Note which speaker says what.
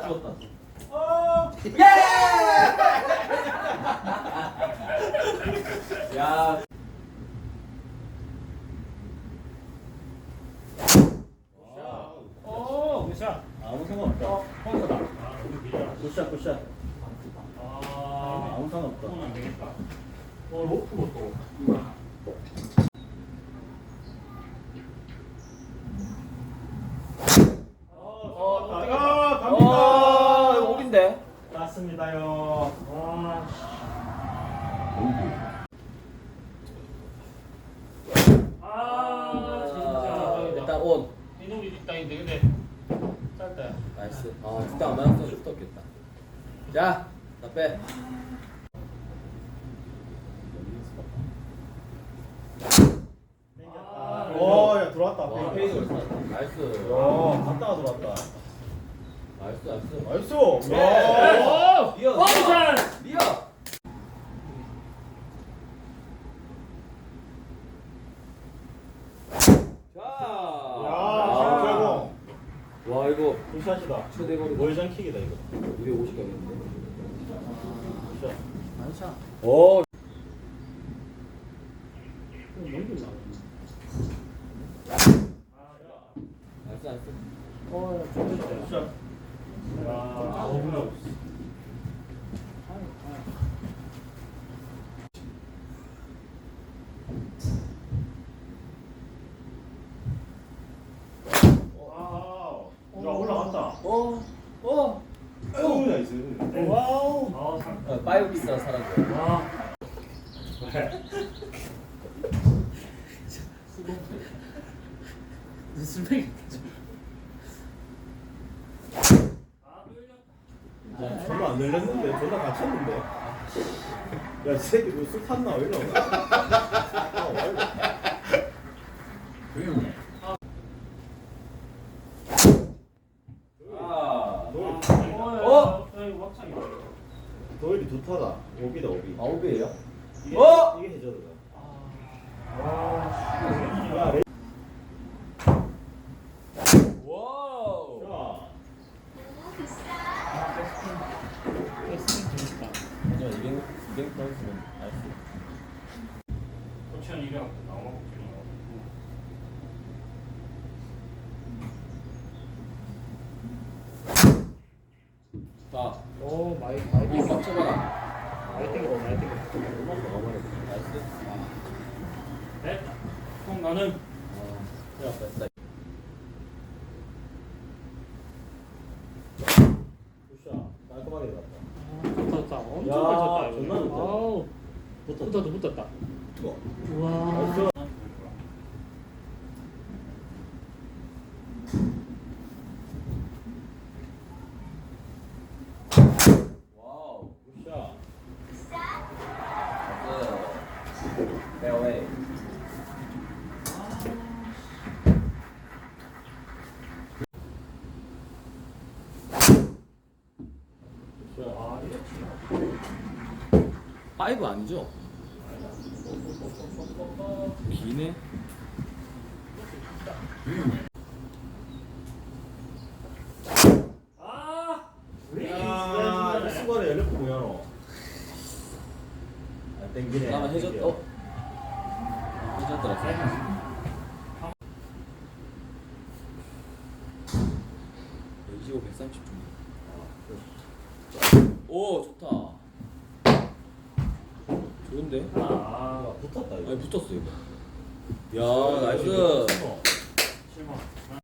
Speaker 1: 죽었다. 예! 야.
Speaker 2: 오, 굿샷.
Speaker 1: 아무 상관없다.
Speaker 2: 어, 펑크다.
Speaker 1: 굿샷, 굿샷.
Speaker 2: 아,
Speaker 1: 아무 상관없다.
Speaker 2: 아, 안 되겠다. 어, 로프로 또. 아, 진짜.
Speaker 1: 일단 온.
Speaker 2: 이놈이 있다인데 근데 짧다.
Speaker 1: 나이스. 아, 진짜 안 맞았어. 슛 없겠다. 자, 나 빼.
Speaker 2: 아,
Speaker 3: 오, 야 들어왔다.
Speaker 1: 와, 걸렸어. 나이스.
Speaker 3: 어, 갔다가 들어왔다.
Speaker 1: 나이스, 나이스.
Speaker 3: 나이스.
Speaker 1: 네.
Speaker 3: 야.
Speaker 2: 오!
Speaker 1: 미어.
Speaker 2: 펑크샷!
Speaker 1: 미어. 자.
Speaker 3: 야, 최고. 굿샷이다.
Speaker 1: 최대거리.
Speaker 3: 월전 킥이다 이거.
Speaker 1: 250 가겠는데.
Speaker 3: 굿샷.
Speaker 1: 반샷. 오. 나이스, 나이스.
Speaker 2: 어, 좋겠다. 야, 너무나.
Speaker 3: 와우. 야
Speaker 1: 어, 어.
Speaker 3: 오, 나이스. 와우.
Speaker 2: 아, 상.
Speaker 1: 어, 파이브 비싼 사람들.
Speaker 2: 와.
Speaker 1: 무슨 말
Speaker 3: 야, 별로 안 열렸는데 존나 갇혔는데. 야, 이 새끼 뭐술 탔나 왜 이러나? 아?
Speaker 1: 아.
Speaker 3: 노일.
Speaker 2: 막창이다.
Speaker 3: 도일이 좋다다. 오비다 오비.
Speaker 1: 아홉이에요?
Speaker 3: 이게,
Speaker 1: 어?
Speaker 3: 이게 해저드다.
Speaker 2: 아,
Speaker 3: 야, 레...
Speaker 1: 와우.
Speaker 3: 야.
Speaker 1: 맞아, 200, 200 선수는 나이스.
Speaker 2: 고치한 이래 나오고.
Speaker 1: 자,
Speaker 2: 오, 마이 마이
Speaker 1: 이 맞춰봐라.
Speaker 2: 마이 땡겨 마이 땡겨.
Speaker 1: 얼마 먹어버려. 나이스.
Speaker 2: 네. 형 나는
Speaker 1: 아, 야, 뺐다.
Speaker 3: 굿샷. 깔끔하게 들어갔다.
Speaker 2: 붙었다. 엄청
Speaker 3: 야,
Speaker 2: 잘 쳤다. 이거.
Speaker 3: 존나 좋다.
Speaker 2: 아우.
Speaker 3: 붙었다.
Speaker 2: 붙었다 붙었다. 우와.
Speaker 3: 나이스.
Speaker 1: 와우.
Speaker 3: 굿샷.
Speaker 1: 나이스. 페어웨이.
Speaker 3: 굿샷.
Speaker 2: 아, 이거
Speaker 1: 파이브 아니죠? 기네.
Speaker 2: 아!
Speaker 3: 야, 이 순간에 열렸고 뭐야 너. 아, 땡기네.
Speaker 1: 나만 해줬. 어? 해줬더라. 이지고 130 중. 오, 좋다. 좋은데?
Speaker 2: 아,
Speaker 3: 아, 붙었다 이거.
Speaker 1: 아니, 붙었어, 이거. 야, 나이스.
Speaker 2: 실망.